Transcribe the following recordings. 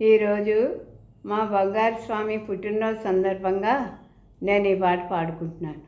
ఈరోజు మా బంగారు స్వామి పుట్టినరోజు సందర్భంగా నేను ఈ పాట పాడుకుంటున్నాను.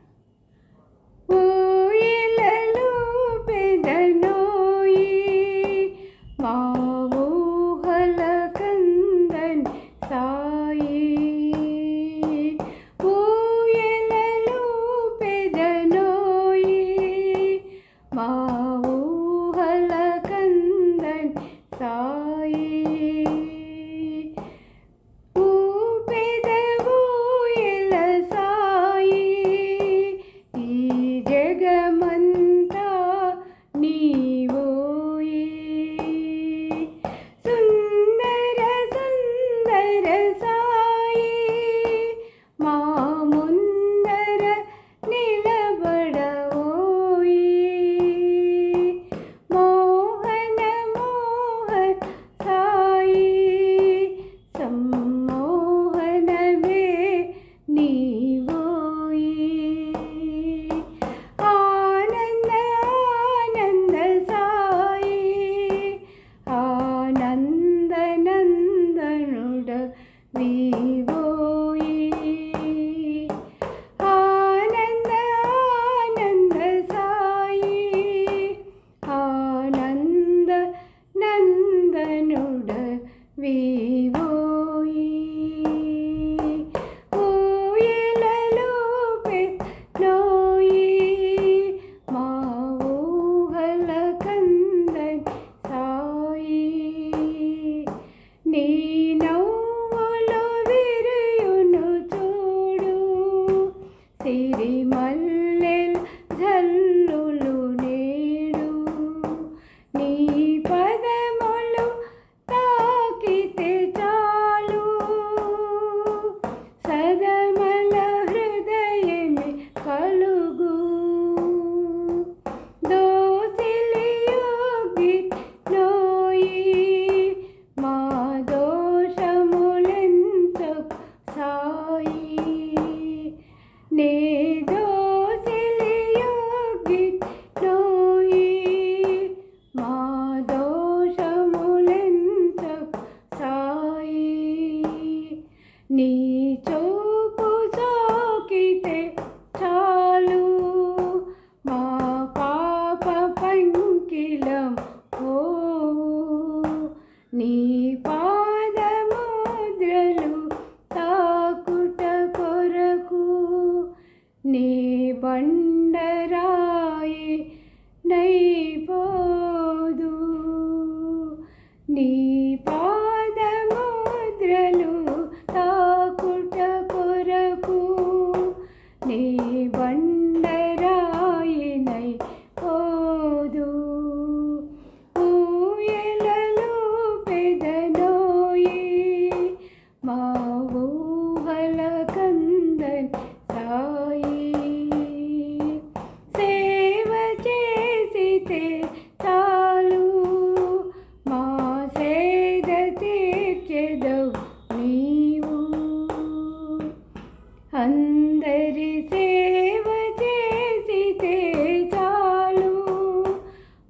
ಡಿ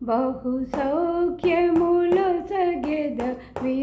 బహు సౌఖ్యములు సగెద వీ